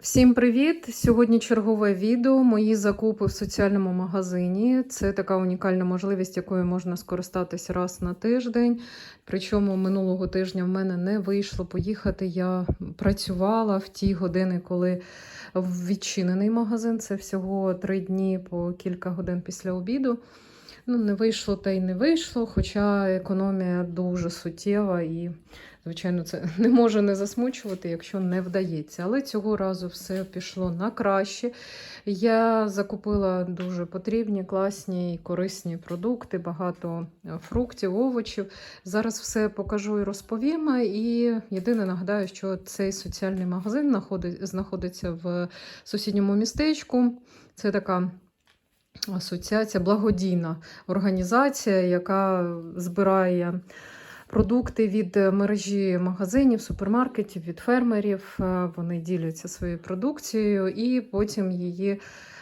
Всім привіт! Сьогодні чергове відео. Мої закупи в соціальному магазині. Це така унікальна можливість, якою можна скористатися раз на тиждень. Причому минулого тижня в мене не вийшло поїхати. Я працювала в ті години, коли відчинений магазин. Це всього три дні по кілька годин після обіду. Ну, не вийшло та й не вийшло, хоча економія дуже суттєва і, звичайно, це не може не засмучувати, якщо не вдається. Але цього разу все пішло на краще. Я закупила дуже потрібні, класні і корисні продукти, багато фруктів, овочів. Зараз все покажу і розповім. І єдине нагадаю, що цей соціальний магазин знаходиться в сусідньому містечку. Це така. Асоціація благодійна організація, яка збирає продукти від мережі магазинів, супермаркетів, від фермерів. Вони діляться своєю продукцією і потім її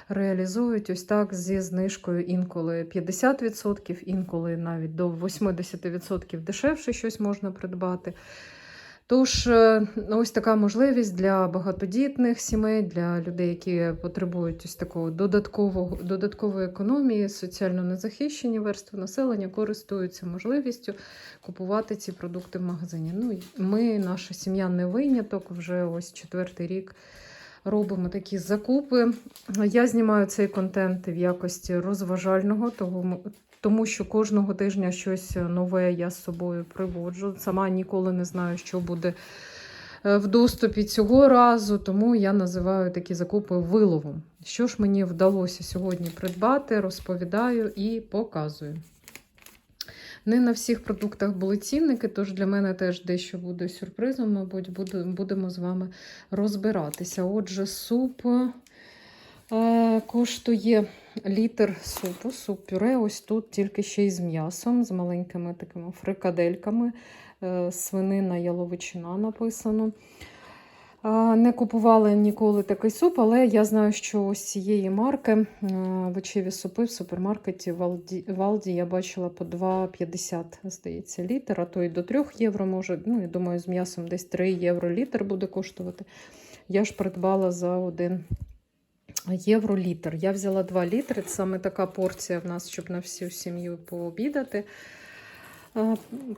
реалізують ось так зі знижкою інколи 50%, інколи навіть до 80% дешевше щось можна придбати. Тож, ось така можливість для багатодітних сімей, для людей, які потребують ось такого додаткового додаткової економії, соціально незахищені верстви населення користуються можливістю купувати ці продукти в магазині. Ну, ми, наша сім'я, не виняток, вже ось четвертий рік. Робимо такі закупи. Я знімаю цей контент в якості розважального, тому що кожного тижня щось нове я з собою приводжу. Сама ніколи не знаю, що буде в доступі цього разу, тому я називаю такі закупи виловом. Що ж мені вдалося сьогодні придбати, розповідаю і показую. Не на всіх продуктах були цінники, тож для мене теж дещо буде сюрпризом, мабуть, будемо з вами розбиратися. Отже, суп е, коштує літр супу, суп-пюре. Ось тут тільки ще й з м'ясом, з маленькими такими фрикадельками. Е, свинина яловичина написано. Не купувала ніколи такий суп, але я знаю, що ось цієї марки вечеві супи в супермаркеті Валді, Валді я бачила по 2,50, здається, літр, а то і до 3 євро може. Ну, я думаю, з м'ясом десь 3 євро літр буде коштувати. Я ж придбала за 1 євро літр. Я взяла 2 літри. Це саме така порція в нас, щоб на всю сім'ю пообідати.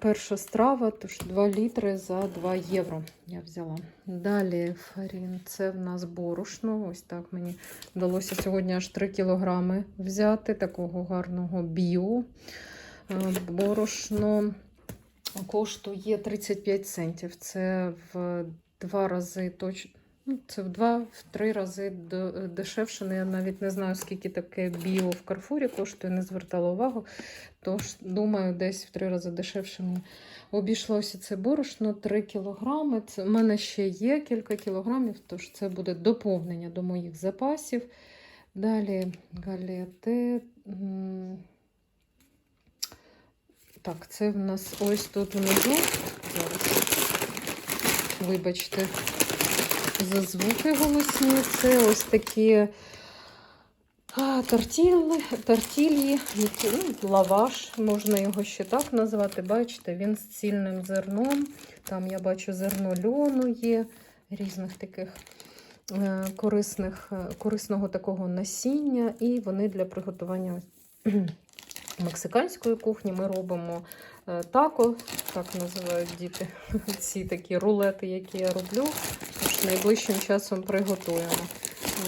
Перша страва, тож 2 літри за 2 євро я взяла. Далі фарін, це в нас борошно. Ось так мені вдалося сьогодні аж 3 кілограми взяти, такого гарного біо. Борошно коштує 35 центів. Це в два рази точно. Ну, Це в два-три рази дешевше. Ну, Я навіть не знаю, скільки таке біо в Карфурі коштує, не звертала увагу. Тож, думаю, десь в три рази дешевше мені обійшлося це борошно 3 кілограми. Це, У мене ще є кілька кілограмів, тож це буде доповнення до моїх запасів. Далі галети. Так, це в нас ось тут внизу. Зараз, вибачте за звуки голосні. Це ось такі тортілі, тортілі, ну, лаваш, можна його ще так назвати. Бачите, він з цільним зерном. Там я бачу зерно льону є, різних таких е, корисних, е, корисного такого насіння, і вони для приготування мексиканської кухні ми робимо е, тако, так називають діти ці такі рулети, які я роблю. Найближчим часом приготуємо.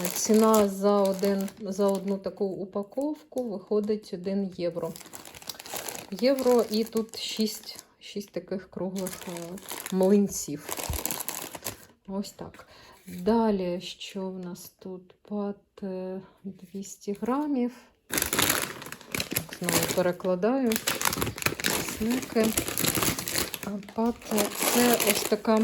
Е, ціна за один, за одну таку упаковку виходить 1 євро. Євро і тут 6, 6 таких круглих е, млинців. Ось так. Далі, що в нас тут? Пат 200 грамів. Знову перекладаю сники. Пате це ось така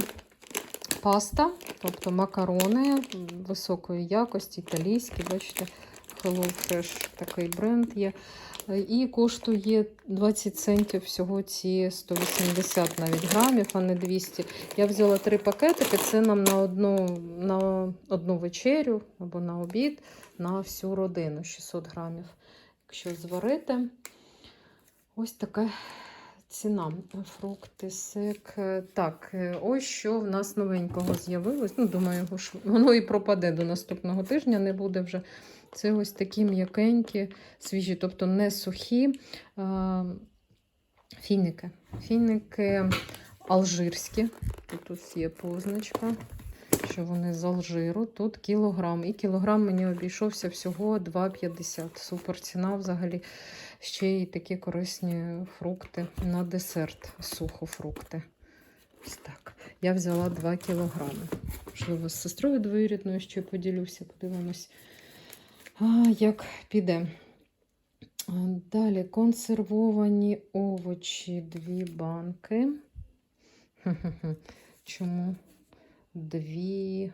паста, тобто макарони високої якості, італійські, бачите, Hello Fresh такий бренд є. І коштує 20 центів всього ці 180 навіть грамів, а не 200. Я взяла три пакетики, це нам на одну на одну вечерю або на обід на всю родину 600 грамів. Якщо зварити, ось така ціна. Фрукти, сик. Е, Так, е, ось що в нас новенького з'явилось. Ну, думаю, воно і пропаде до наступного тижня, не буде вже. Це ось такі м'якенькі, свіжі, тобто не сухі а, фіники. Фіники алжирські. Тут є позначка, що вони з Алжиру. Тут кілограм. І кілограм мені обійшовся всього 2,50. Супер ціна взагалі. Ще й такі корисні фрукти на десерт, сухофрукти. Ось так. Я взяла 2 кілограми. Можливо, з сестрою двоюрідною ще поділюся, подивимось, а, як піде. Далі консервовані овочі, дві банки. Чому дві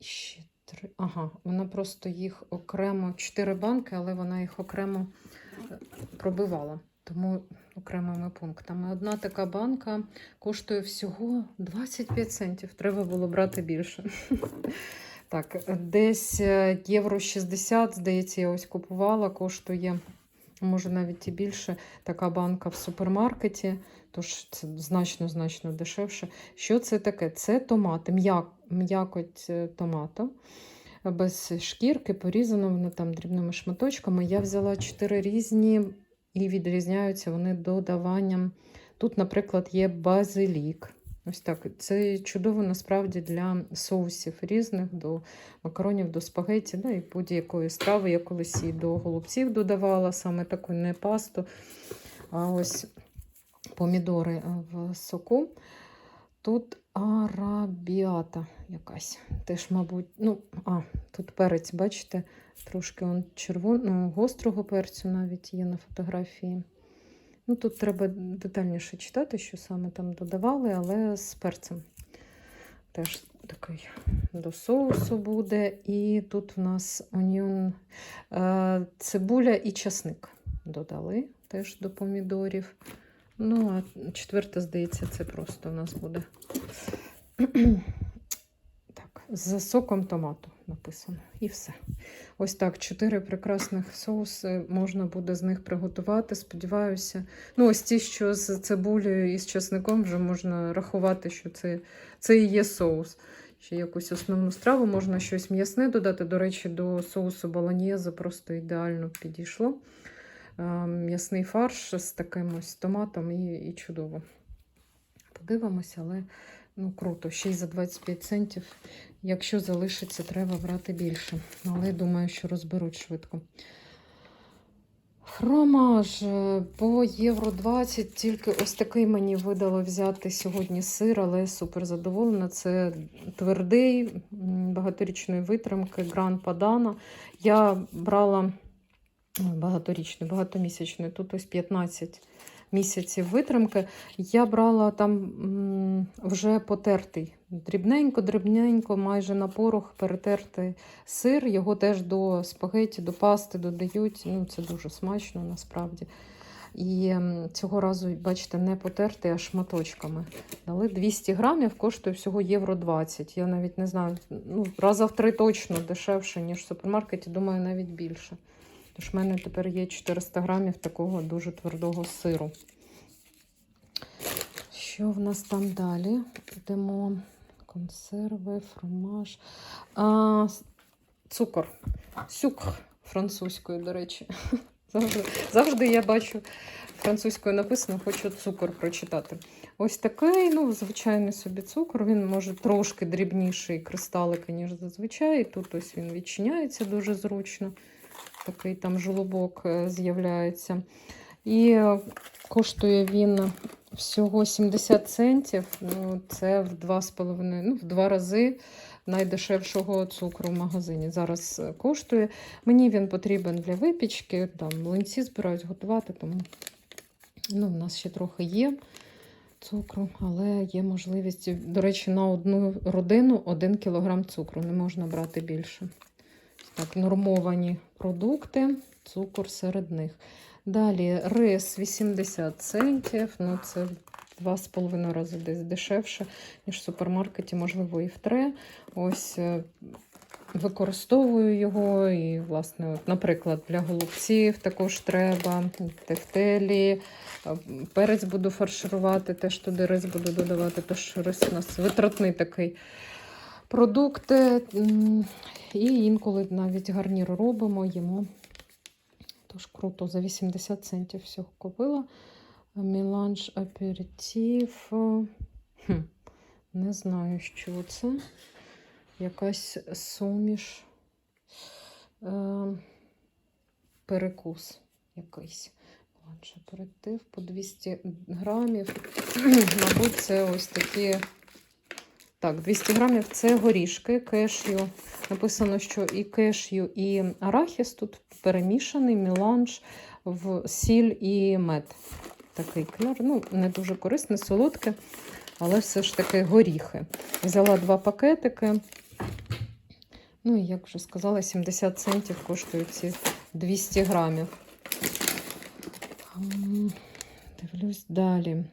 ще три? Ага, вона просто їх окремо чотири банки, але вона їх окремо е, пробивала. Тому окремими пунктами. Одна така банка коштує всього 25 центів. Треба було брати більше. Так, десь е, євро 60, здається, я ось купувала, коштує, може навіть і більше, така банка в супермаркеті, тож це значно-значно дешевше. Що це таке? Це томати, м'як, м'якоть е, томату. Без шкірки, порізано воно там дрібними шматочками. Я взяла 4 різні і відрізняються вони додаванням. Тут, наприклад, є базилік. Ось так. Це чудово насправді для соусів різних, до макаронів, до спагетті, ну і будь-якої страви. Я колись і до голубців додавала саме таку не пасту, а ось помідори в соку. Тут арабіата якась. Теж, мабуть, ну, а, тут перець, бачите, трошки он червоного, гострого перцю навіть є на фотографії. Ну, тут треба детальніше читати, що саме там додавали, але з перцем. Теж такий до соусу буде. І тут в нас оніон, е, цибуля і часник додали теж до помідорів. Ну, а четверте, здається, це просто у нас буде. Так, з соком томату написано. І все. Ось так, чотири прекрасних соуси можна буде з них приготувати. Сподіваюся. Ну, ось ті, що з цибулею і з часником, вже можна рахувати, що це, це і є соус. Ще якусь основну страву, можна щось м'ясне додати. До речі, до соусу баланьєзе просто ідеально підійшло. Е, М'ясний фарш з таким ось томатом і, і чудово. Подивимося, але ну, круто. Ще й за 25 центів. Якщо залишиться, треба брати більше. Але думаю, що розберуть швидко. Фромаж е, по євро 20, тільки ось такий мені видало взяти сьогодні сир, але супер задоволена. Це твердий, багаторічної витримки, гран падана. Я брала багаторічний, багатомісячний, тут ось 15 місяців витримки. Я брала там вже потертий. Дрібненько, дрібненько, майже на порох перетертий сир. Його теж до спагеті, до пасти додають. Ну, це дуже смачно насправді. І цього разу, бачите, не потертий, а шматочками. Дали 200 грамів, коштує всього євро 20. Я навіть не знаю, ну, раза в три точно дешевше, ніж в супермаркеті, думаю, навіть більше. Тож в мене тепер є 400 грамів такого дуже твердого сиру. Що в нас там далі? Йдемо консерви, фромаж. А, цукор. Сюкр французькою, до речі. Завжди, завжди я бачу французькою написано, хочу цукор прочитати. Ось такий, ну, звичайний собі цукор. Він може трошки дрібніший кристалики, ніж зазвичай. Тут ось він відчиняється дуже зручно. Такий там жолобок е, з'являється. І е, коштує він всього 70 центів. Ну, це в два з половиною, ну, в два рази найдешевшого цукру в магазині. Зараз е, коштує. Мені він потрібен для випічки, там млинці збирають готувати, тому ну, в нас ще трохи є цукру, але є можливість, до речі, на одну родину 1 кг цукру. Не можна брати більше. Так, нормовані продукти, цукор серед них. Далі рис 80 центів. Ну, це в два з половиною рази десь дешевше, ніж в супермаркеті, можливо, і в три. Ось е, використовую його. І, власне, от, наприклад, для голубців також треба тефтелі. е, Перець буду фарширувати, теж туди рис буду додавати, тож рис у нас витратний такий продукт. М, І інколи навіть гарнір робимо, їмо. Тож круто, за 80 центів всього купила. Міланж аперитив. Хм, не знаю, що це. Якась суміш. Е, перекус якийсь. Міланж аперитив по 200 грамів. Мабуть, це ось такі. Так, 200 грамів це горішки, кешю. Написано, що і кешю, і арахіс тут перемішаний, міланж в сіль і мед. Такий кляр. Ну, не дуже корисне, солодке, але все ж таки горіхи. Взяла два пакетики. Ну, і як вже сказала, 70 центів коштують ці 200 грамів. Дивлюсь далі.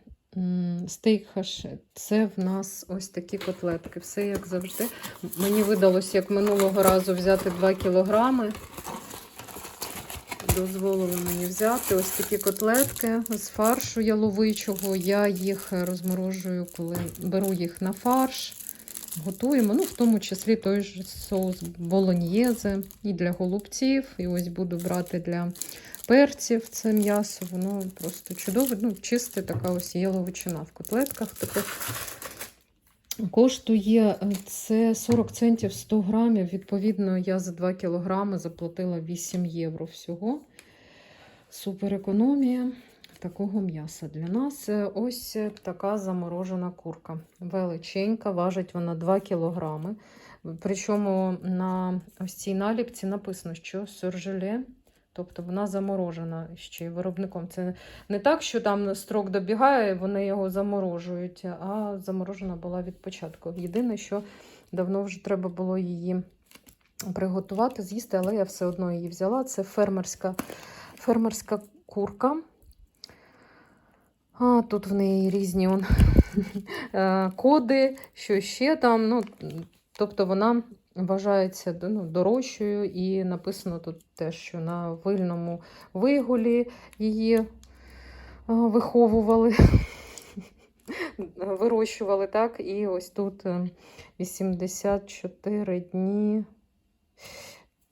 Стейк хаш. Це в нас ось такі котлетки. Все як завжди. Мені видалося, як минулого разу, взяти 2 кілограми. Дозволили мені взяти ось такі котлетки з фаршу яловичого. Я їх розморожую, коли беру їх на фарш. Готуємо, ну, в тому числі той же соус болоньєзе і для голубців. І ось буду брати для перців це м'ясо. Воно просто чудове, ну, чисте така ось яловичина в котлетках таких. Коштує е, це 40 центів 100 грамів. Відповідно, я за 2 кілограми заплатила 8 євро всього. Супер економія такого м'яса для нас. Е, Ось така заморожена курка. Величенька, важить вона 2 кілограми. Причому на ось цій наліпці написано, що сюржеле, тобто вона заморожена ще виробником. Це не так, що там строк добігає, вони його заморожують, а заморожена була від початку. Єдине, що давно вже треба було її приготувати, з'їсти, але я все одно її взяла. Це фермерська, фермерська курка. А, тут в неї різні он, е, коди, що ще там. Ну, тобто вона вважається ну, дорожчою, і написано тут те, що на вильному вигулі її е, виховували, вирощували так. І ось тут е, 84 дні.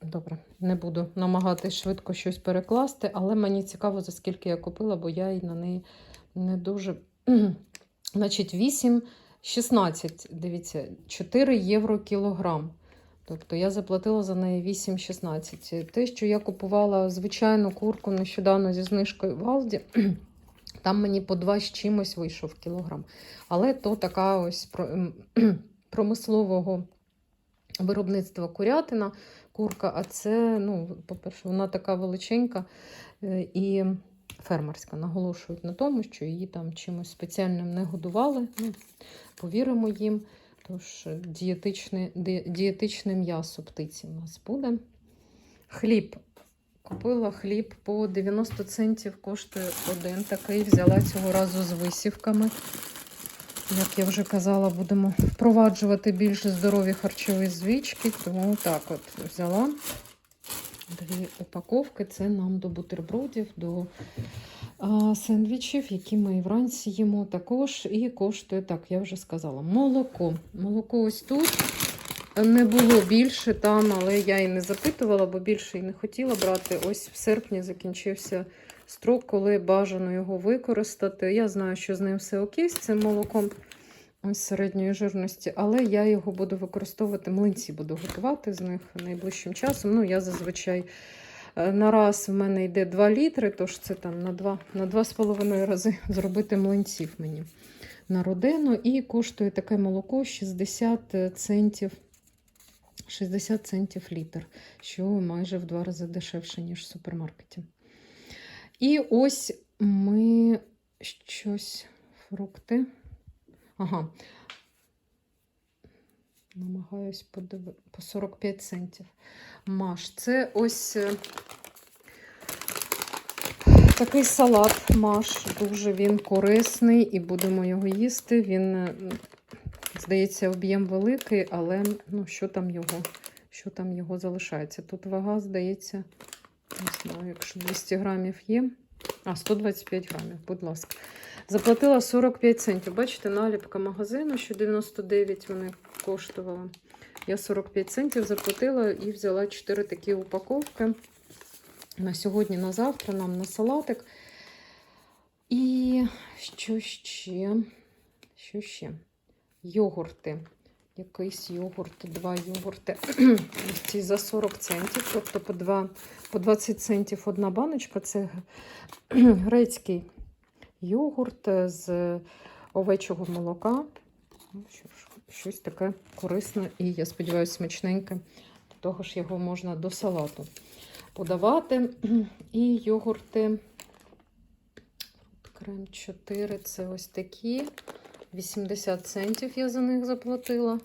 Добре, не буду намагатись швидко щось перекласти, але мені цікаво, за скільки я купила, бо я і на неї не дуже. Значить, 8, 16, дивіться, 4 євро кілограм. Тобто я заплатила за неї 8,16. Те, що я купувала звичайну курку нещодавно зі знижкою в Алді, там мені по 2 з чимось вийшов кілограм. Але то така ось ем, промислового виробництва курятина, курка, а це, ну, по-перше, вона така величенька е, і фермерська. Наголошують на тому, що її там чимось спеціальним не годували. Ну, повіримо їм. Тож е, дієтичне, дієтичне м'ясо птиці у нас буде. Хліб. Купила хліб по 90 центів, коштує один такий. Взяла цього разу з висівками. Як я вже казала, будемо впроваджувати більш здорові харчові звички. Тому так от взяла дві упаковки. Це нам до бутербродів, до а, сендвічів, які ми вранці їмо також. І коштує, так, я вже сказала, молоко. Молоко ось тут. Не було більше там, але я і не запитувала, бо більше і не хотіла брати. Ось в серпні закінчився строк, коли бажано його використати. Я знаю, що з ним все окей, з цим молоком середньої жирності, але я його буду використовувати, млинці буду готувати з них найближчим часом. Ну, я зазвичай е, на раз в мене йде 2 літри, тож це там на 2, на 2,5 рази зробити млинців мені на родину. І коштує таке молоко 60 центів. 60 центів літр, що майже в два рази дешевше, ніж в супермаркеті. І ось ми щось, фрукти. Ага. Намагаюсь подиви... по 45 центів. Маш. Це ось е, такий салат маш. Дуже він корисний і будемо його їсти. Він, е, здається, об'єм великий, але ну, що там його? що там його залишається. Тут вага, здається, не знаю, якщо 200 грамів є. А, 125 грамів, будь ласка. Заплатила 45 центів. Бачите, наліпка магазину, що 99 вони коштували. Я 45 центів заплатила і взяла 4 такі упаковки. На сьогодні, на завтра, нам на салатик. І що ще? Що ще? Йогурти. Якийсь йогурт, два йогурти. Ці за 40 центів, тобто по, 2, по 20 центів одна баночка. Це грецький йогурт з овечого молока. Ну, Щось таке корисне і, я сподіваюся, смачненьке. До того ж, його можна до салату подавати. І йогурти. Крем 4 це ось такі. 80 центів я за них заплатила.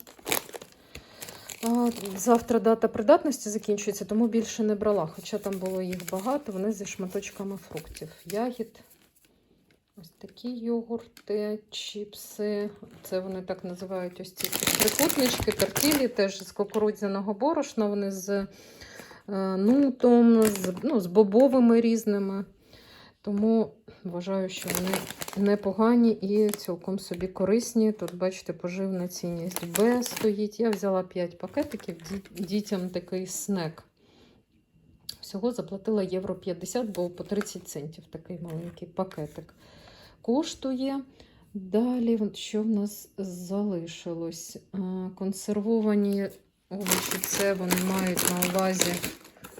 Завтра дата придатності закінчується, тому більше не брала. Хоча там було їх багато, вони зі шматочками фруктів. Ягід. Ось такі йогурти, чіпси. Це вони так називають ось ці трикутнички, тортілі, теж з кукурудзяного борошна. Вони з е, нутом, з, ну, з бобовими різними. Тому вважаю, що вони непогані і цілком собі корисні. Тут, бачите, поживна цінність Б стоїть. Я взяла 5 пакетиків, дітям такий снек. Всього заплатила євро 50, бо по 30 центів такий маленький пакетик коштує. Далі, що в нас залишилось? Консервовані овочі, це вони мають на увазі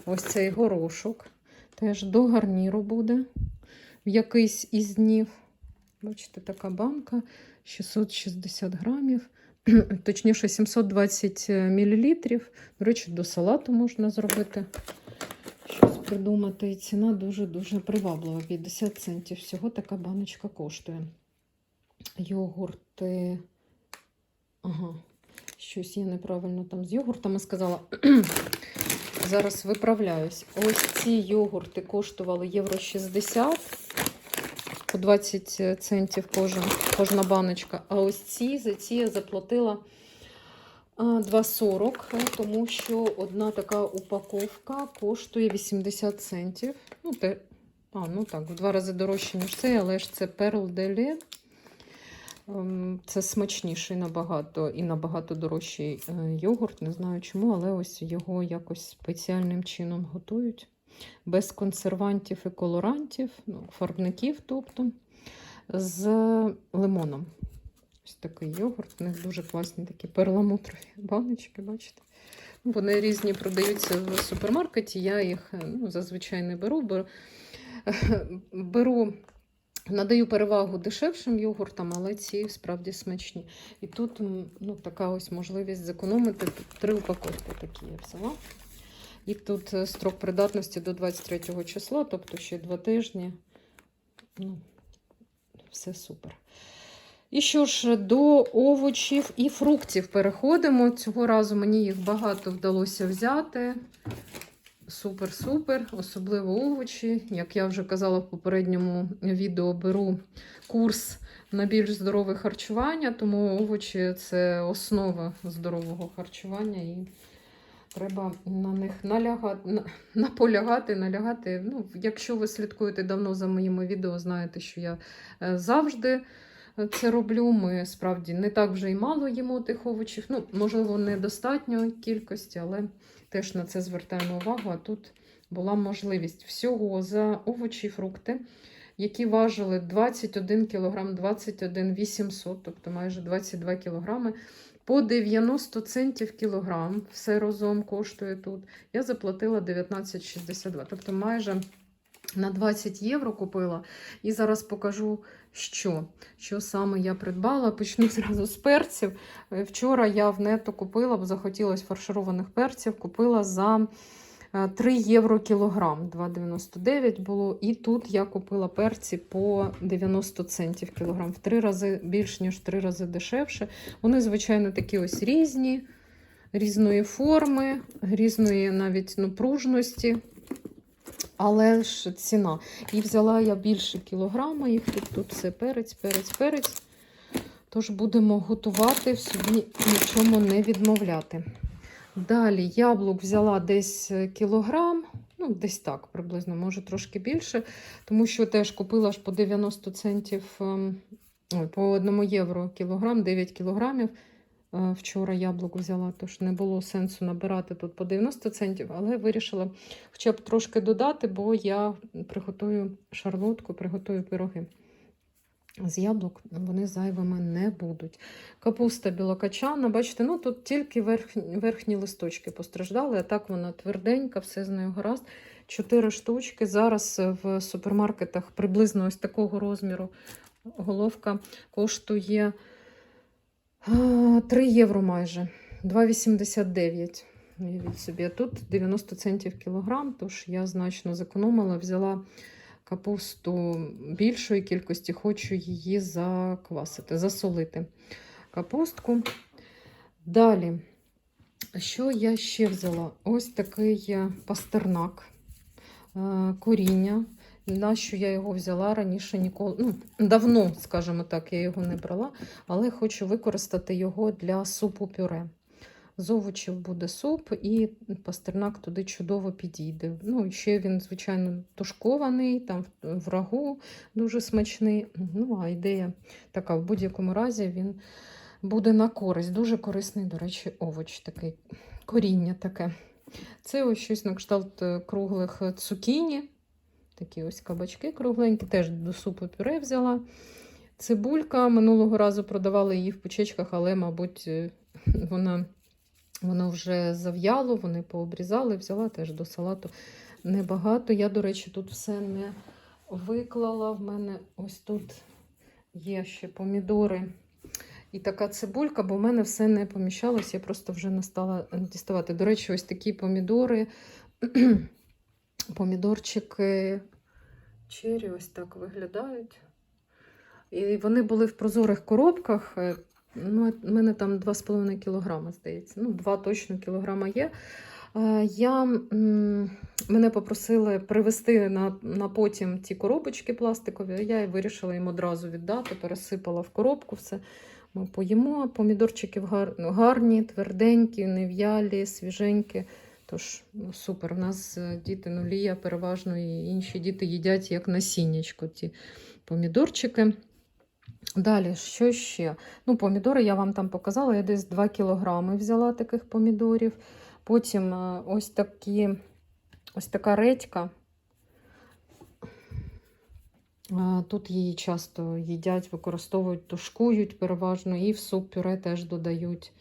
ось цей горошок. Теж до гарніру буде в якийсь із днів. Бачите, така банка 660 грамів, точніше 720 мл. До речі, до салату можна зробити. Щось придумати. І ціна дуже-дуже приваблива. 50 центів. Всього така баночка коштує. Йогурти. Ага, щось я неправильно там з йогуртами сказала. Зараз виправляюсь. Ось ці йогурти коштували євро 60 по 20 центів кожен, кожна баночка. А ось ці за ці я заплатила 2,40, е, тому що одна така упаковка коштує 80 центів. Ну, те, а, ну так, в два рази дорожче, ніж цей, але ж це Pearl Deli. Ем, Це смачніший набагато і набагато дорожчий е, йогурт. Не знаю чому, але ось його якось спеціальним чином готують. Без консервантів і колорантів, ну, фарбників, тобто, з лимоном. Ось такий йогурт. У них дуже класні такі перламутрові баночки, бачите? Ну, Вони різні продаються в супермаркеті. Я їх ну, зазвичай не беру. Беру, беру Надаю перевагу дешевшим йогуртам, але ці справді смачні. І тут ну, така ось можливість зекономити. Три упаковки такі я взяла. І тут е, строк придатності до 23 числа, тобто ще два тижні. Ну, все супер. І що ж, до овочів і фруктів переходимо. Цього разу мені їх багато вдалося взяти. Супер-супер, особливо овочі. Як я вже казала в попередньому відео, беру курс на більш здорове харчування, тому овочі це основа здорового харчування, і треба на них налягати, наполягати, налягати. Ну, якщо ви слідкуєте давно за моїми відео, знаєте, що я е, завжди це роблю. Ми справді не так вже і мало їмо тих овочів. Ну, можливо, недостатньо кількості, але теж на це звертаємо увагу. А тут була можливість всього за овочі і фрукти, які важили 21 кг, 21 800, тобто майже 22 кг, по 90 центів кілограм. Все разом коштує тут. Я заплатила 19,62, тобто майже на 20 євро купила. І зараз покажу, що, що саме я придбала. Почну зразу з перців. Е, Вчора я в нето купила, бо захотілося фаршированих перців, купила за е, 3 євро кілограм, 2,99 було. І тут я купила перці по 90 центів кілограм. В три рази більш ніж в три рази дешевше. Вони, звичайно, такі ось різні, різної форми, різної навіть ну, пружності. Але ж ціна. І взяла я більше кілограма, їх тут, тут все перець, перець, перець. Тож будемо готувати, собі нічому не відмовляти. Далі яблук взяла десь е, кілограм, ну десь так приблизно, може трошки більше, тому що теж купила ж по 90 центів, ем, по 1 євро кілограм, 9 кілограмів. Е, Вчора яблук взяла, тож не було сенсу набирати тут по 90 центів, але вирішила хоча б трошки додати, бо я приготую шарлотку, приготую пироги. З яблук вони зайвими не будуть. Капуста білокачана, бачите, ну тут тільки верхні, верхні листочки постраждали, а так вона тверденька, все з нею гаразд. Чотири штучки. Зараз в супермаркетах приблизно ось такого розміру головка коштує 3 євро майже, 2,89. Уявіть собі, а тут 90 центів кілограм, тож я значно зекономила, взяла капусту більшої кількості, хочу її заквасити, засолити капустку. Далі, що я ще взяла? Ось такий пастернак, е, коріння. На що я його взяла раніше ніколи, ну, давно, скажімо так, я його не брала, але хочу використати його для супу пюре. З овочів буде суп, і пастернак туди чудово підійде. Ну, ще він, звичайно, тушкований, там в рагу дуже смачний. Ну, а ідея така, в будь-якому разі він буде на користь. Дуже корисний, до речі, овоч такий, коріння таке. Це ось щось на кшталт е, круглих цукіні. Такі ось кабачки кругленькі, теж до супу пюре взяла. Цибулька минулого разу продавали її в пучечках, але, мабуть, е, вона. Воно вже зав'яло, вони пообрізали, взяла теж до салату небагато. Я, до речі, тут все не виклала. В мене ось тут є ще помідори і така цибулька, бо в мене все не поміщалось, я просто вже не стала діставати. До речі, ось такі помідори, помідорчики чері ось так виглядають. І вони були в прозорих коробках. е, Ну, у мене там 2,5 кілограма, здається. Ну, 2 точно кілограма є. Е, Я, мене попросили привезти на, на потім ті коробочки пластикові. Я вирішила їм одразу віддати, пересипала в коробку все. Ми поїмо. Помідорчики гарні, тверденькі, нев'ялі, свіженькі. Тож, супер. У нас е, діти нулія переважно і інші діти їдять як насіннячко ті помідорчики. Далі, що ще? Ну, помідори я вам там показала, я десь 2 кілограми взяла таких помідорів. Потім е, ось такі, ось така редька. Е, Тут її часто їдять, використовують, тушкують переважно, і в суп пюре теж додають,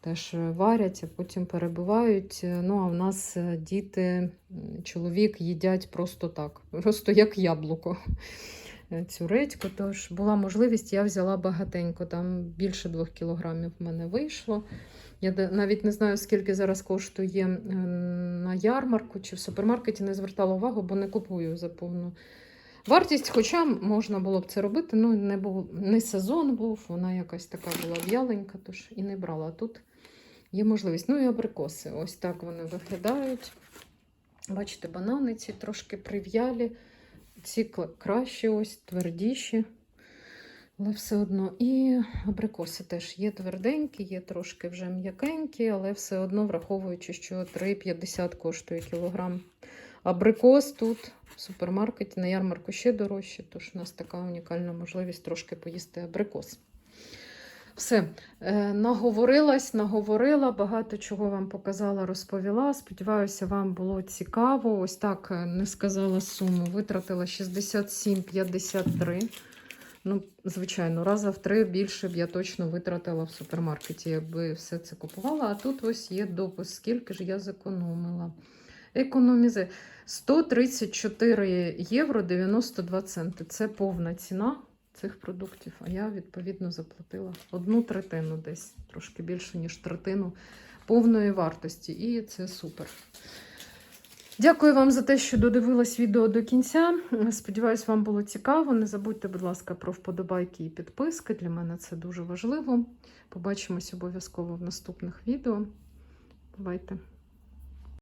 теж варять, а потім перебивають. Е, Ну, а в нас е, діти, чоловік їдять просто так, просто як яблуко е, цю редьку. Тож була можливість, я взяла багатенько, там більше двох кілограмів в мене вийшло. Я навіть не знаю, скільки зараз коштує на ярмарку чи в супермаркеті, не звертала увагу, бо не купую за повну вартість. Хоча можна було б це робити, ну не був не сезон був, вона якась така була в'яленька, тож і не брала. Тут є можливість. Ну і абрикоси. Ось так вони виглядають. Бачите, банани ці трошки прив'ялі, ці кращі, ось твердіші. Але все одно. І абрикоси теж є тверденькі, є трошки вже м'якенькі, але все одно враховуючи, що 3,50 коштує кілограм. Абрикос тут в супермаркеті на ярмарку ще дорожче, тож у нас така унікальна можливість трошки поїсти абрикос. Все, е, наговорилась, наговорила, багато чого вам показала, розповіла. Сподіваюся, вам було цікаво. Ось так е, не сказала суму. Витратила 67,53. Ну, звичайно, раза в три більше б я точно витратила в супермаркеті, якби все це купувала. А тут ось є допис, скільки ж я зекономила. Економізи 134 євро 92 центи. Це повна ціна цих продуктів. А я, відповідно, заплатила одну третину десь, трошки більше, ніж третину повної вартості. І це супер. Дякую вам за те, що додивились відео до кінця. Сподіваюсь, вам було цікаво. Не забудьте, будь ласка, про вподобайки і підписки. Для мене це дуже важливо. Побачимось обов'язково в наступних відео. Бувайте!